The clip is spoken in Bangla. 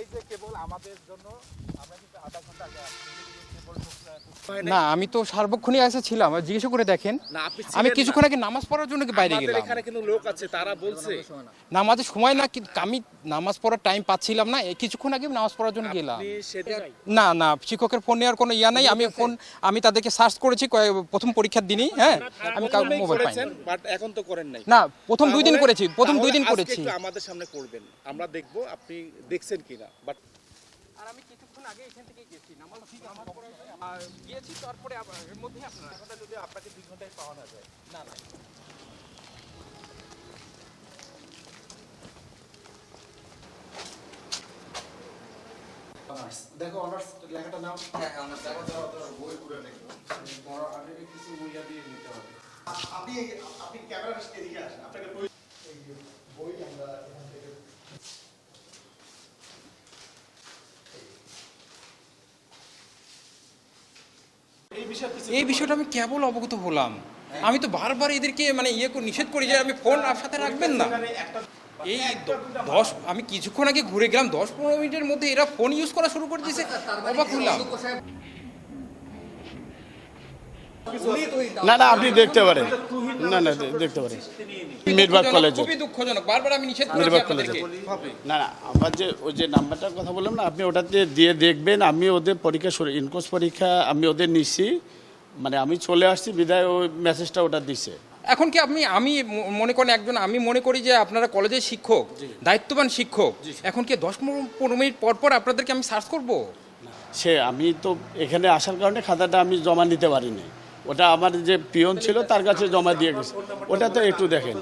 এই যে কেবল আমাদের জন্য আমরা কিন্তু আধা ঘণ্টা আগে। কেবল না আমি তো সার্বক্ষণিক এসে ছিলাম আর জিজ্ঞেস করে দেখেন। আমি কিছুক্ষণ আগে নামাজ পড়ার জন্য কি বাইরে গেলাম? এখানে কিন্তু লোক আছে তারা বলছে। নামাজের সময় না। কিন্তু আমি নামাজ পড়ার টাইম পাচ্ছিলাম না কিছুক্ষণ আগে নামাজ পড়ার জন্য গেলাম। না না শিক্ষকের ফোন নেওয়ার কোনো ইয়া নাই আমি ফোন আমি তাদেরকে সার্চ করেছি কয়েক- প্রথম পরীক্ষার দিনই হ্যাঁ? আমি মোবাইল করেছেন বাট এখন তো করেন নাই। না প্রথম দুই দিন করেছি প্রথম দুই দিন করেছি। একটু আমাদের সামনে করবেন। আমরা দেখব আপনি দেখছেন কিনা বাট আর আমি কিছুক্ষণ আগে এখান থেকে গেছি নামাজ আর গিয়েছি তারপরে এর মধ্যে আপনারা। যদি আপনাকে দুই ঘন্টায় পাওয়া না যায়। না না। দেখো অনার্স লেখাটা নাও হ্যাঁ হ্যাঁ বই করে দেখো বড় আগে কিছু বইয়া দিয়ে নিতে হবে। আপনি আপনি ক্যামেরার এদিকে আসেন। আপনাকে বই এই যে বই আমরা এখান থেকে এই বিষয়টা আমি কেবল অবগত হলাম। আমি তো বারবার এদেরকে মানে ইয়ে করে নিষেধ করি যে আমি ফোন আর সাথে রাখবেন না। এই দশ আমি কিছুক্ষণ আগে ঘুরে গেলাম দশ পনেরো মিনিটের মধ্যে এরা ফোন ইউজ করা শুরু করে দিয়েছে। অবাক হলাম। না না আপনি দেখতে পারেন। না না দেখতে পারেন মিরবাগ কলেজে খুবই দুঃখজনক। বারবার আমি নিষেধ মিরবাগ আপনাদেরকে। না না আমার যে ওই যে নাম্বারটার কথা বললাম না আপনি ওটাতে দিয়ে দেখবেন আমি ওদের পরীক্ষা ইনকোর্স পরীক্ষা আমি ওদের নিচ্ছি মানে আমি চলে আসছি বিদায় ওই মেসেজটা ওটা দিছে। এখন কি আপনি আমি মনে করেন একজন আমি মনে করি যে আপনারা কলেজের শিক্ষক দায়িত্ববান শিক্ষক এখন কি দশ পনেরো মিনিট পর পর আপনাদেরকে আমি সার্চ করব? সে আমি তো এখানে আসার কারণে খাতাটা আমি জমা নিতে পারিনি। ওটা আমার যে পিয়ন ছিল তার কাছে জমা দিয়ে গেছে। ওটা তো একটু দেখেন।